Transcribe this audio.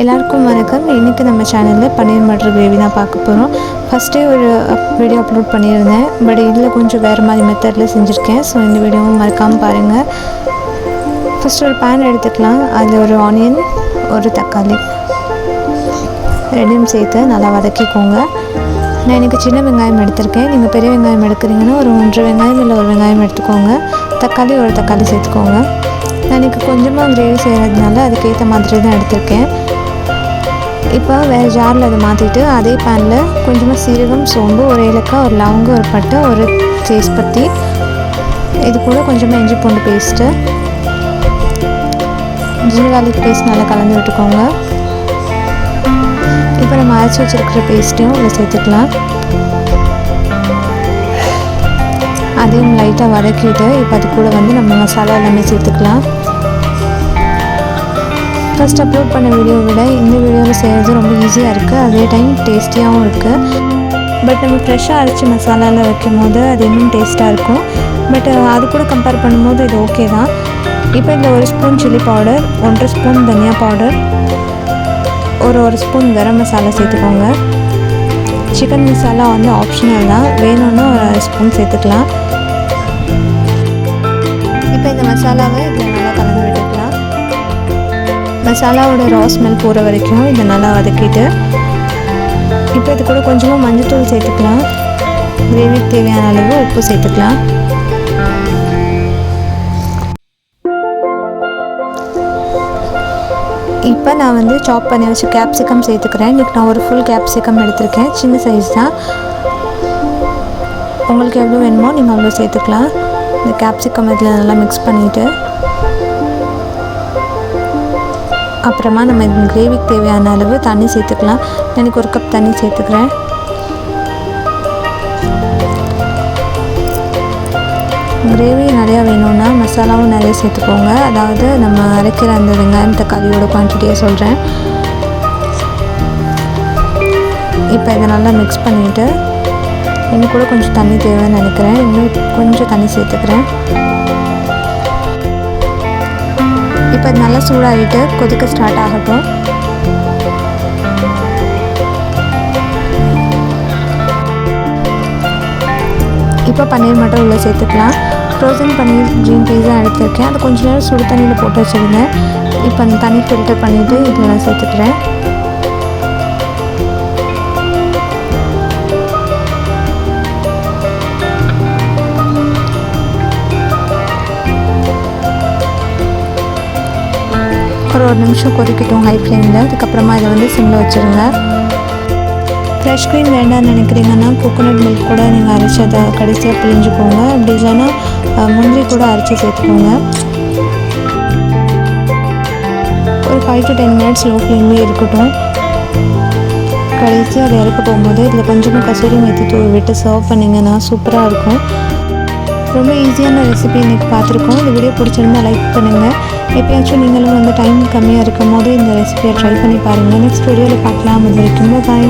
எல்லாருக்கும் வணக்கம். இன்றைக்கி நம்ம சேனலில் பன்னீர் மட்டர் கிரேவி தான் பார்க்க போகிறோம் ஃபஸ்ட்டே ஒரு வீடியோ அப்லோட் பண்ணியிருந்தேன். பட் இதில் கொஞ்சம் வேறு மாதிரி மெத்தடில் செஞ்சுருக்கேன். ஸோ இந்த வீடியோவும் மறக்காமல் பாருங்கள் ஃபஸ்ட்டு ஒரு பேன் எடுத்துக்கலாம். அதில் ஒரு ஆனியன் ஒரு தக்காளி. ரெண்டையும் சேர்த்து நல்லா வதக்கிக்கோங்க. நான் எனக்கு சின்ன வெங்காயம் எடுத்திருக்கேன். நீங்கள் பெரிய வெங்காயம் எடுக்கிறீங்கன்னா ஒரு ஒன்றரை வெங்காயம் இல்லை ஒரு வெங்காயம் எடுத்துக்கோங்க. தக்காளி ஒரு தக்காளி சேர்த்துக்கோங்க. நான் எனக்கு கொஞ்சமாக கிரேவி செய்கிறதுனால அதுக்கேற்ற மாதிரி தான் எடுத்திருக்கேன். இப்போ வேறு ஜாரில் அதை மாற்றிட்டு அதே பேனில் கொஞ்சமாக சீரகம் சோம்பு ஒரு ஏலக்காய் ஒரு லவங்கம் ஒரு பட்டை ஒரு தேஸ்பத்தி. இது கூட கொஞ்சமாக இஞ்சி பூண்டு பேஸ்ட்டு ஜீரகாலிக் பேஸ்ட் நல்லா கலந்து விட்டுக்கோங்க. இப்போ நம்ம அரைச்சி வச்சுருக்கிற பேஸ்ட்டையும் இதில் சேர்த்துக்கலாம். அதையும் லைட்டாக வதக்கிட்டு இப்போ அது கூட வந்து நம்ம மசாலா எல்லாமே சேர்த்துக்கலாம். ஃபஸ்ட் அப்லோட் பண்ண வீடியோ விட இந்த வீடியோவில் செய்கிறது ரொம்ப ஈஸியாக இருக்குது அதே டைம் டேஸ்டியாகவும் இருக்குது பட் நம்ம ஃப்ரெஷ்ஷாக அரைச்சி மசாலாவில் வைக்கும் போது அது இன்னும் டேஸ்ட்டாக இருக்கும். பட் அது கூட கம்பேர் பண்ணும்போது இது ஓகே தான். இப்போ இதில் ஒரு ஸ்பூன் சில்லி பவுடர் ஒன்றரை ஸ்பூன் தனியா பவுடர் ஒரு ஒரு ஸ்பூன் கரம் மசாலா சேர்த்துக்கோங்க. சிக்கன் மசாலா வந்து ஆப்ஷனல் தான். வேணும்னா ஒரு அரை ஸ்பூன் சேர்த்துக்கலாம். இப்போ இந்த மசாலாவை இதில் மசாலாவோட ரா ஸ்மெல் போகிற வரைக்கும் இதை நல்லா வதக்கிட்டு இப்போ இது கூட கொஞ்சமாக மஞ்சள்தூள் சேர்த்துக்கலாம். கிரேவிக்கு தேவையான அளவு உப்பு சேர்த்துக்கலாம். இப்போ நான் வந்து சாப் பண்ணி வச்சு கேப்சிகம் சேர்த்துக்கிறேன். இன்றைக்கி நான் ஒரு ஃபுல் கேப்சிகம் எடுத்திருக்கேன். சின்ன சைஸ் தான். உங்களுக்கு எவ்வளோ வேணுமோ நீங்கள் அவ்வளோ சேர்த்துக்கலாம். இந்த கேப்சிகம் இதில் நல்லா மிக்ஸ் பண்ணிவிட்டு அப்புறமா நம்ம இந்த கிரேவிக்கு தேவையான அளவு தண்ணி சேர்த்துக்கலாம். எனக்கு ஒரு கப் தண்ணி சேர்த்துக்கிறேன். கிரேவி நிறையா வேணும்னா மசாலாவும் நிறைய சேர்த்துக்கோங்க. அதாவது நம்ம அரைக்கிற அந்த வெங்காயம் தக்காளியோட குவான்டிட்டியை சொல்கிறேன் இப்போ இதை நல்லா மிக்ஸ் பண்ணிவிட்டு இன்னும் கூட கொஞ்சம் தண்ணி தேவைன்னு நினைக்கிறேன். இன்னும் கொஞ்சம் தண்ணி சேர்த்துக்கிறேன். இப்போ நல்லா சூடாகிட்டு கொதிக்க ஸ்டார்ட் ஆகட்டும். இப்போ பன்னீர் மட்டும் உள்ளே சேர்த்துக்கலாம். ஃப்ரோசன் பன்னீர் க்ரீன் பீஸ் தான் அது கொஞ்சம் நேரம் சுடு தண்ணியில் போட்டு வச்சுருந்தேன் இப்போ அந்த தண்ணி ஃபில்டர் பண்ணிவிட்டு இதில் நான் சேர்த்துக்கிறேன். ஒரு நிமிஷம் கொதிக்கட்டும் ஹை ஃப்ளேமில் அதுக்கப்புறமா இதை வந்து சிம்மில் வச்சுருங்க. ஃப்ரெஷ் க்ரீம் வேண்டாம்னு நினைக்கிறீங்கன்னா கோகோனட் மில்க் கூட நீங்கள் அரைச்சி அதை கடைசியாக பிழிஞ்சுக்கோங்க. அப்படி இல்லைன்னா முந்திரி கூட அரைச்சி சேர்த்துக்கோங்க. ஒரு five to ten minutes low ஃப்ளேம்லேயே இருக்கட்டும். கடைசியாக அதை இறக்க போகும்போது இதில் கொஞ்சமாக கசூரி மெத்தி தூள் விட்டு சர்வ் பண்ணிங்கன்னா சூப்பராக இருக்கும். ரொம்ப ஈஸியான ரெசிபி இன்றைக்கி பார்த்துருக்கோம். இந்த வீடியோ பிடிச்சிருந்தா லைக் பண்ணுங்கள் எப்பயாச்சும் நீங்களும் வந்து டைம் கம்மியாக இருக்கும் போது இந்த ரெசிபியை ட்ரை பண்ணி பாருங்கள் நெக்ஸ்ட் வீடியோவில் பார்க்கலாம். அது வரைக்கும் பாய்